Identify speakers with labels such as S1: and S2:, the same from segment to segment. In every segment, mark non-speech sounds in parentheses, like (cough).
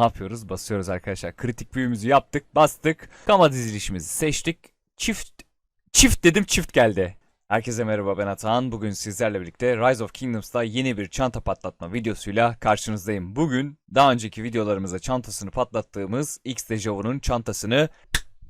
S1: Ne yapıyoruz? Basıyoruz arkadaşlar. Kritik büyümüzü yaptık, bastık. Kama dizilişimizi seçtik. Çift çift dedim çift geldi. Herkese merhaba ben Atahan. Bugün sizlerle birlikte Rise of Kingdoms'ta yeni bir çanta patlatma videosuyla karşınızdayım. Bugün daha önceki videolarımızda çantasını patlattığımız X Dejavu'nun çantasını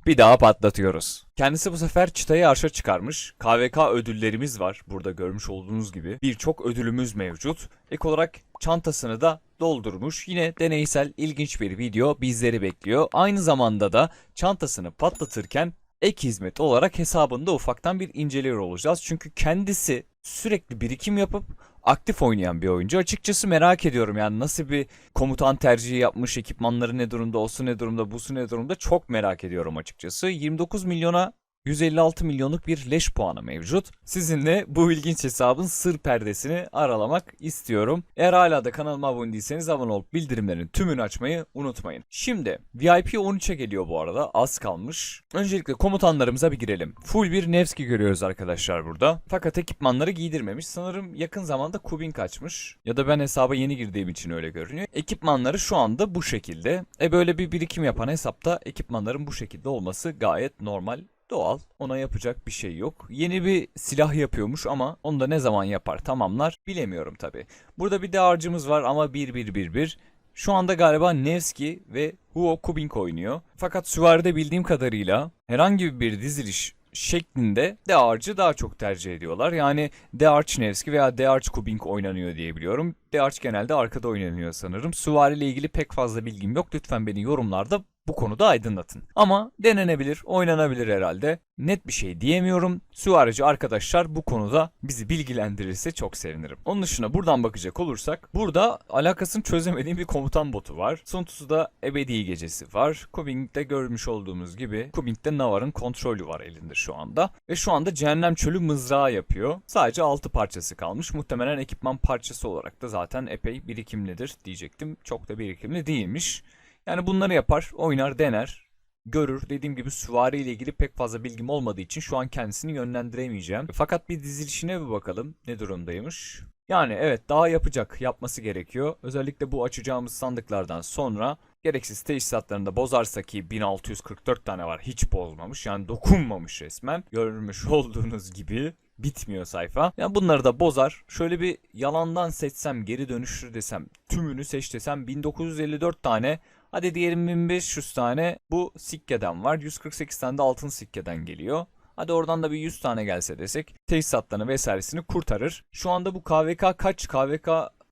S1: bir daha patlatıyoruz. Kendisi bu sefer çıtayı arşa çıkarmış. KVK ödüllerimiz var. Burada görmüş olduğunuz gibi. Birçok ödülümüz mevcut. Ek olarak çantasını da doldurmuş. Yine deneysel ilginç bir video bizleri bekliyor. Aynı zamanda da çantasını patlatırken ek hizmet olarak hesabında ufaktan bir inceliyor olacağız. Çünkü kendisi sürekli birikim yapıp aktif oynayan bir oyuncu. Açıkçası merak ediyorum yani nasıl bir komutan tercihi yapmış, ekipmanları ne durumda, osu ne durumda, busu ne durumda çok merak ediyorum açıkçası. 29 milyona 156 milyonluk bir leş puanı mevcut. Sizinle bu ilginç hesabın sır perdesini aralamak istiyorum. Eğer hala da kanalıma abone değilseniz abone olup bildirimlerin tümünü açmayı unutmayın. Şimdi VIP 13'e geliyor bu arada az kalmış. Öncelikle komutanlarımıza bir girelim. Full bir Nevski görüyoruz arkadaşlar burada. Fakat ekipmanları giydirmemiş. Sanırım yakın zamanda Kubin kaçmış. Ya da ben hesaba yeni girdiğim için öyle görünüyor. Ekipmanları şu anda bu şekilde. E böyle bir birikim yapan hesapta ekipmanların bu şekilde olması gayet normal. Doğal. Ona yapacak bir şey yok. Yeni bir silah yapıyormuş ama onu da ne zaman yapar tamamlar bilemiyorum tabi. Burada bir de harcımız var ama 1-1-1-1. Şu anda galiba Nevski ve Huo Kubink oynuyor. Fakat süvaride bildiğim kadarıyla herhangi bir diziliş şeklinde de Arch'ı daha çok tercih ediyorlar. Yani De Arch Nevski veya De Arch Kubink oynanıyor diye biliyorum. De Arch genelde arkada oynanıyor sanırım. Süvari ile ilgili pek fazla bilgim yok. Lütfen beni yorumlarda bu konuda aydınlatın. Ama denenebilir, oynanabilir herhalde. Net bir şey diyemiyorum. Süvarici arkadaşlar bu konuda bizi bilgilendirirse çok sevinirim. Onun dışında buradan bakacak olursak burada alakasını çözemediğim bir komutan botu var. Sun Tzu'da ebedi gecesi var. Kubing'de görmüş olduğumuz gibi Kubing'de Navar'ın kontrolü var elinde şu anda. Ve şu anda cehennem çölü mızrağı yapıyor. Sadece 6 parçası kalmış. Muhtemelen ekipman parçası olarak da zaten epey birikimlidir diyecektim. Çok da birikimli değilmiş. Yani bunları yapar, oynar, dener, görür. Dediğim gibi süvari ile ilgili pek fazla bilgim olmadığı için şu an kendisini yönlendiremeyeceğim. Fakat bir dizilişine bir bakalım ne durumdaymış. Yani evet daha yapacak, yapması gerekiyor. Özellikle bu açacağımız sandıklardan sonra gereksiz teçhizatlarını da bozarsa ki 1644 tane var hiç bozmamış yani dokunmamış resmen. Görmüş (laughs) olduğunuz gibi bitmiyor sayfa. Yani bunları da bozar. Şöyle bir yalandan seçsem geri dönüştür desem tümünü seç desem 1954 tane Hadi diyelim 1500 tane bu sikkeden var. 148 tane de altın sikkeden geliyor. Hadi oradan da bir 100 tane gelse desek tesisatlarını vesairesini kurtarır. Şu anda bu KVK kaç? KVK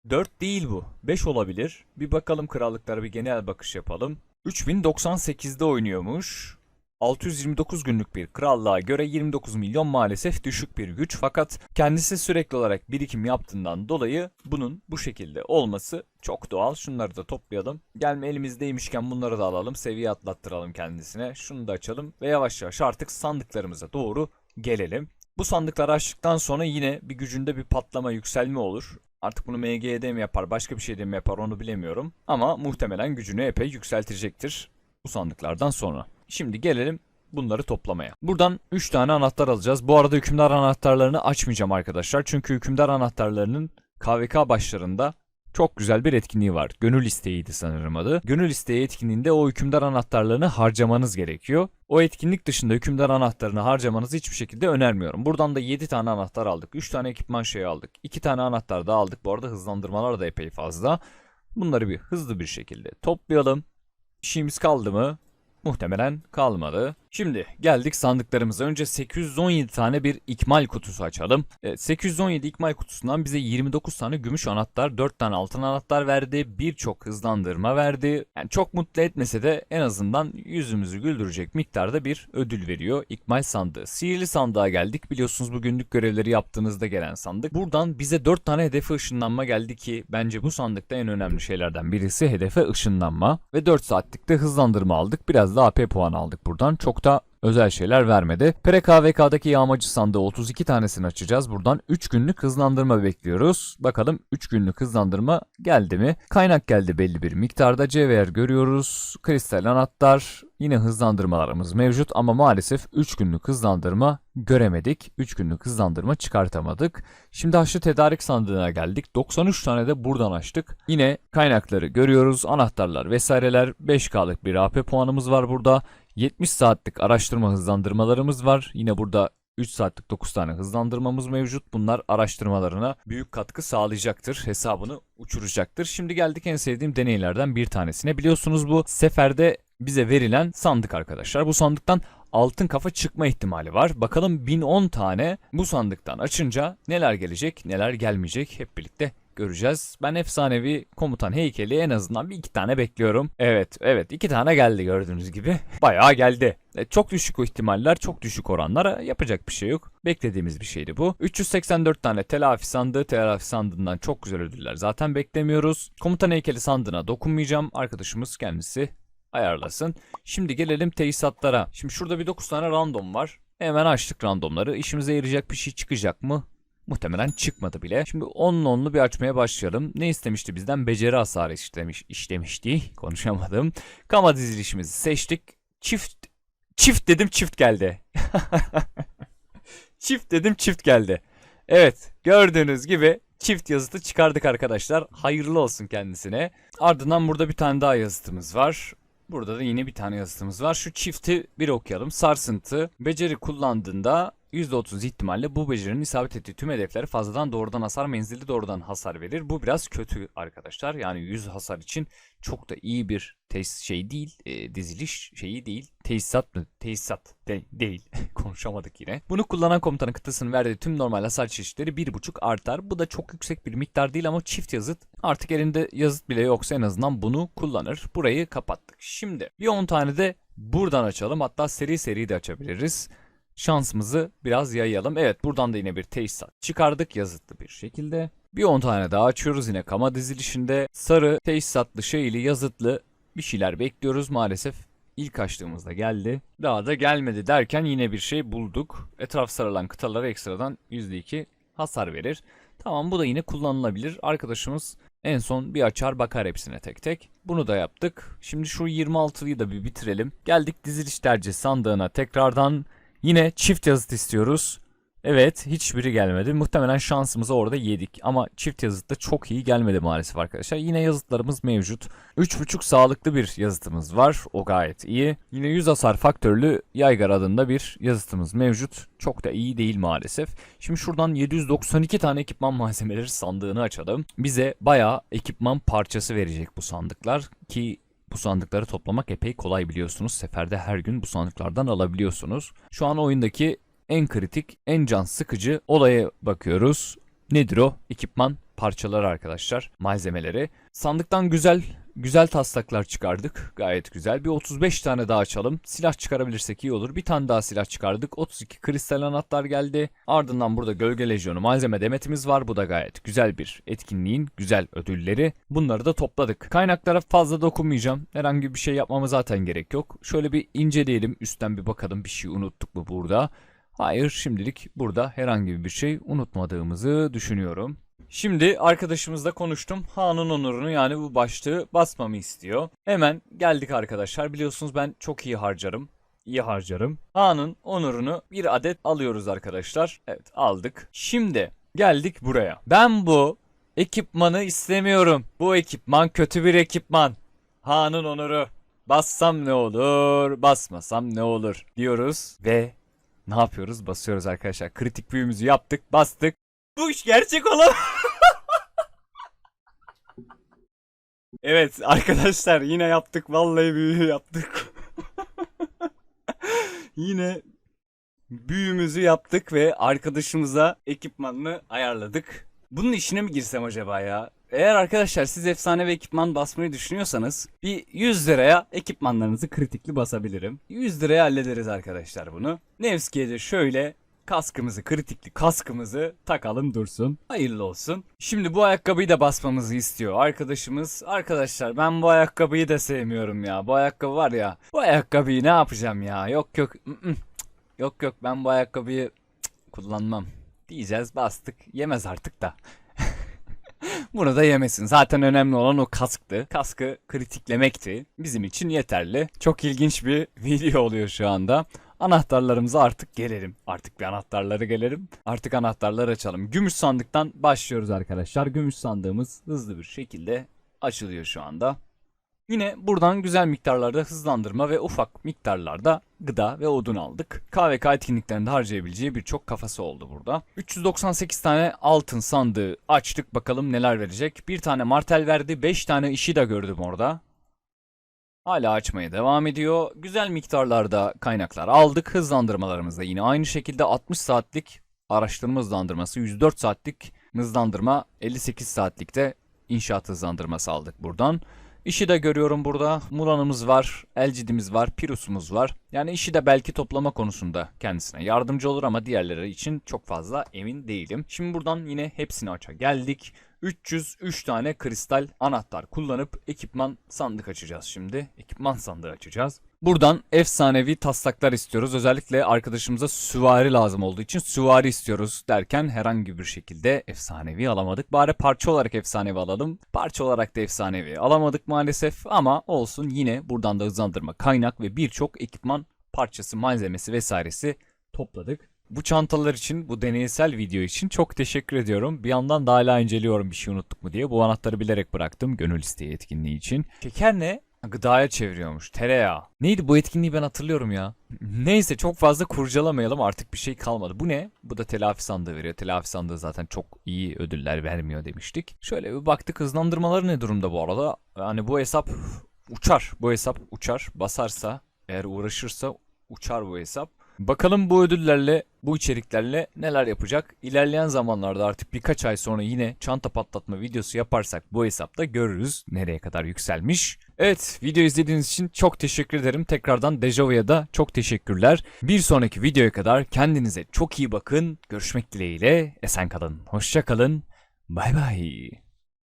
S1: 4 değil bu. 5 olabilir. Bir bakalım krallıklara bir genel bakış yapalım. 3098'de oynuyormuş. 629 günlük bir krallığa göre 29 milyon maalesef düşük bir güç fakat kendisi sürekli olarak birikim yaptığından dolayı bunun bu şekilde olması çok doğal. Şunları da toplayalım. Gelme elimizdeymişken bunları da alalım. Seviye atlattıralım kendisine. Şunu da açalım ve yavaş yavaş artık sandıklarımıza doğru gelelim. Bu sandıkları açtıktan sonra yine bir gücünde bir patlama yükselme olur. Artık bunu MG'de mi yapar başka bir şeyde mi yapar onu bilemiyorum. Ama muhtemelen gücünü epey yükseltecektir bu sandıklardan sonra. Şimdi gelelim bunları toplamaya. Buradan 3 tane anahtar alacağız. Bu arada hükümdar anahtarlarını açmayacağım arkadaşlar. Çünkü hükümdar anahtarlarının KVK başlarında çok güzel bir etkinliği var. Gönül isteğiydi sanırım adı. Gönül isteği etkinliğinde o hükümdar anahtarlarını harcamanız gerekiyor. O etkinlik dışında hükümdar anahtarını harcamanızı hiçbir şekilde önermiyorum. Buradan da 7 tane anahtar aldık. 3 tane ekipman şeyi aldık. 2 tane anahtar da aldık. Bu arada hızlandırmalar da epey fazla. Bunları bir hızlı bir şekilde toplayalım. İşimiz kaldı mı? Muhtemelen kalmadı. Şimdi geldik sandıklarımıza. Önce 817 tane bir ikmal kutusu açalım. Evet, 817 ikmal kutusundan bize 29 tane gümüş anahtar, 4 tane altın anahtar verdi. Birçok hızlandırma verdi. Yani çok mutlu etmese de en azından yüzümüzü güldürecek miktarda bir ödül veriyor. İkmal sandığı. Sihirli sandığa geldik. Biliyorsunuz bu günlük görevleri yaptığınızda gelen sandık. Buradan bize 4 tane hedefe ışınlanma geldi ki bence bu sandıkta en önemli şeylerden birisi hedefe ışınlanma. Ve 4 saatlik de hızlandırma aldık. Biraz da AP puan aldık buradan. Çok da résultat özel şeyler vermedi. PRKVK'daki yağmacı sandığı 32 tanesini açacağız. Buradan 3 günlük hızlandırma bekliyoruz. Bakalım 3 günlük hızlandırma geldi mi? Kaynak geldi belli bir miktarda. CVR görüyoruz. Kristal anahtar. Yine hızlandırmalarımız mevcut ama maalesef 3 günlük hızlandırma göremedik. 3 günlük hızlandırma çıkartamadık. Şimdi haçlı tedarik sandığına geldik. 93 tane de buradan açtık. Yine kaynakları görüyoruz. Anahtarlar vesaireler. 5K'lık bir AP puanımız var burada. 70 saatlik araştırma hızlandırmalarımız var. Yine burada 3 saatlik 9 tane hızlandırmamız mevcut. Bunlar araştırmalarına büyük katkı sağlayacaktır. Hesabını uçuracaktır. Şimdi geldik en sevdiğim deneylerden bir tanesine. Biliyorsunuz bu seferde bize verilen sandık arkadaşlar. Bu sandıktan altın kafa çıkma ihtimali var. Bakalım 1010 tane bu sandıktan açınca neler gelecek neler gelmeyecek hep birlikte göreceğiz. Ben efsanevi komutan heykeli en azından bir iki tane bekliyorum. Evet evet iki tane geldi gördüğünüz gibi. (laughs) Bayağı geldi. E, çok düşük ihtimaller çok düşük oranlar yapacak bir şey yok. Beklediğimiz bir şeydi bu. 384 tane telafi sandığı telafi sandığından çok güzel ödüller zaten beklemiyoruz. Komutan heykeli sandığına dokunmayacağım. Arkadaşımız kendisi ayarlasın. Şimdi gelelim tesisatlara. Şimdi şurada bir 9 tane random var. Hemen açtık randomları. İşimize yarayacak bir şey çıkacak mı? Muhtemelen çıkmadı bile. Şimdi 10'lu 10'lu bir açmaya başlayalım. Ne istemişti bizden? Beceri hasarı istemiş, istemişti. (laughs) Konuşamadım. Kama dizilişimizi seçtik. Çift çift dedim çift geldi. (laughs) çift dedim çift geldi. Evet gördüğünüz gibi çift yazıtı çıkardık arkadaşlar. Hayırlı olsun kendisine. Ardından burada bir tane daha yazıtımız var. Burada da yine bir tane yazıtımız var. Şu çifti bir okuyalım. Sarsıntı. Beceri kullandığında %30 ihtimalle bu becerinin isabet ettiği tüm hedeflere fazladan doğrudan hasar menzilli doğrudan hasar verir. Bu biraz kötü arkadaşlar. Yani 100 hasar için çok da iyi bir tesis şey değil. e, diziliş şeyi değil. Tesisat mı? Tesisat de- değil. (laughs) Konuşamadık yine. Bunu kullanan komutanın kıtasının verdiği tüm normal hasar çeşitleri 1.5 artar. Bu da çok yüksek bir miktar değil ama çift yazıt. Artık elinde yazıt bile yoksa en azından bunu kullanır. Burayı kapattık. Şimdi bir 10 tane de buradan açalım. Hatta seri seri de açabiliriz şansımızı biraz yayalım. Evet buradan da yine bir tesisat çıkardık yazıtlı bir şekilde. Bir 10 tane daha açıyoruz yine kama dizilişinde. Sarı tesisatlı şeyli yazıtlı bir şeyler bekliyoruz maalesef. İlk açtığımızda geldi. Daha da gelmedi derken yine bir şey bulduk. Etraf sarılan kıtalara ekstradan %2 hasar verir. Tamam bu da yine kullanılabilir. Arkadaşımız en son bir açar bakar hepsine tek tek. Bunu da yaptık. Şimdi şu 26'yı da bir bitirelim. Geldik diziliş tercih sandığına tekrardan Yine çift yazıt istiyoruz. Evet hiçbiri gelmedi. Muhtemelen şansımızı orada yedik. Ama çift yazıt da çok iyi gelmedi maalesef arkadaşlar. Yine yazıtlarımız mevcut. 3.5 sağlıklı bir yazıtımız var. O gayet iyi. Yine 100 hasar faktörlü Yaygar adında bir yazıtımız mevcut. Çok da iyi değil maalesef. Şimdi şuradan 792 tane ekipman (laughs) malzemeleri sandığını açalım. Bize bayağı ekipman parçası verecek bu sandıklar. Ki bu sandıkları toplamak epey kolay biliyorsunuz. Seferde her gün bu sandıklardan alabiliyorsunuz. Şu an oyundaki en kritik, en can sıkıcı olaya bakıyoruz. Nedir o? Ekipman parçaları arkadaşlar, malzemeleri. Sandıktan güzel güzel taslaklar çıkardık. Gayet güzel. Bir 35 tane daha açalım. Silah çıkarabilirsek iyi olur. Bir tane daha silah çıkardık. 32 kristal anahtar geldi. Ardından burada gölge lejyonu malzeme demetimiz var. Bu da gayet güzel bir etkinliğin güzel ödülleri. Bunları da topladık. Kaynaklara fazla dokunmayacağım. Herhangi bir şey yapmama zaten gerek yok. Şöyle bir inceleyelim. Üstten bir bakalım bir şey unuttuk mu burada. Hayır şimdilik burada herhangi bir şey unutmadığımızı düşünüyorum. Şimdi arkadaşımızla konuştum. Han'ın onurunu yani bu başlığı basmamı istiyor. Hemen geldik arkadaşlar. Biliyorsunuz ben çok iyi harcarım. İyi harcarım. Han'ın onurunu bir adet alıyoruz arkadaşlar. Evet aldık. Şimdi geldik buraya. Ben bu ekipmanı istemiyorum. Bu ekipman kötü bir ekipman. Han'ın onuru. Bassam ne olur, basmasam ne olur diyoruz ve ne yapıyoruz? Basıyoruz arkadaşlar. Kritik büyümüzü yaptık, bastık. Bu iş gerçek olamaz. evet arkadaşlar yine yaptık. Vallahi büyü yaptık. (laughs) yine büyümüzü yaptık ve arkadaşımıza ekipmanını ayarladık. Bunun işine mi girsem acaba ya? Eğer arkadaşlar siz efsane ve ekipman basmayı düşünüyorsanız bir 100 liraya ekipmanlarınızı kritikli basabilirim. 100 liraya hallederiz arkadaşlar bunu. Nevski'ye de şöyle kaskımızı, kritikli kaskımızı takalım dursun. Hayırlı olsun. Şimdi bu ayakkabıyı da basmamızı istiyor arkadaşımız. Arkadaşlar ben bu ayakkabıyı da sevmiyorum ya. Bu ayakkabı var ya. Bu ayakkabıyı ne yapacağım ya? Yok yok. Yok yok ben bu ayakkabıyı kullanmam. Diyeceğiz bastık. Yemez artık da. (laughs) Bunu da yemesin. Zaten önemli olan o kasktı. Kaskı kritiklemekti. Bizim için yeterli. Çok ilginç bir (laughs) video oluyor şu anda. Anahtarlarımıza artık gelelim. Artık bir anahtarları gelelim. Artık anahtarları açalım. Gümüş sandıktan başlıyoruz arkadaşlar. Gümüş sandığımız hızlı bir şekilde açılıyor şu anda. Yine buradan güzel miktarlarda hızlandırma ve ufak miktarlarda gıda ve odun aldık. KVK etkinliklerinde harcayabileceği birçok kafası oldu burada. 398 tane altın sandığı açtık bakalım neler verecek. Bir tane martel verdi 5 tane işi de gördüm orada. Hala açmaya devam ediyor. Güzel miktarlarda kaynaklar aldık. Hızlandırmalarımız da yine aynı şekilde 60 saatlik araştırma hızlandırması, 104 saatlik hızlandırma, 58 saatlikte inşaat hızlandırması aldık buradan. İşi de görüyorum burada. Muran'ımız var, Elcidimiz var, Pirus'umuz var. Yani işi de belki toplama konusunda kendisine yardımcı olur ama diğerleri için çok fazla emin değilim. Şimdi buradan yine hepsini aça geldik. 303 tane kristal anahtar kullanıp ekipman sandık açacağız şimdi. Ekipman sandığı açacağız. Buradan efsanevi taslaklar istiyoruz. Özellikle arkadaşımıza süvari lazım olduğu için süvari istiyoruz derken herhangi bir şekilde efsanevi alamadık. Bari parça olarak efsanevi alalım. Parça olarak da efsanevi alamadık maalesef ama olsun yine buradan da hızlandırma kaynak ve birçok ekipman parçası, malzemesi vesairesi topladık. Bu çantalar için, bu deneysel video için çok teşekkür ediyorum. Bir yandan da hala inceliyorum bir şey unuttuk mu diye. Bu anahtarı bilerek bıraktım gönül isteği etkinliği için. Şeker ne? Gıdaya çeviriyormuş. Tereyağı. Neydi bu etkinliği ben hatırlıyorum ya. Neyse çok fazla kurcalamayalım artık bir şey kalmadı. Bu ne? Bu da telafi sandığı veriyor. Telafi sandığı zaten çok iyi ödüller vermiyor demiştik. Şöyle bir baktık hızlandırmaları ne durumda bu arada? Yani bu hesap uçar. Bu hesap uçar. Basarsa eğer uğraşırsa uçar bu hesap. Bakalım bu ödüllerle, bu içeriklerle neler yapacak? İlerleyen zamanlarda artık birkaç ay sonra yine çanta patlatma videosu yaparsak bu hesapta görürüz nereye kadar yükselmiş. Evet, video izlediğiniz için çok teşekkür ederim. Tekrardan Dejavu'ya da çok teşekkürler. Bir sonraki videoya kadar kendinize çok iyi bakın. Görüşmek dileğiyle. Esen kalın. Hoşça kalın. Bay bay.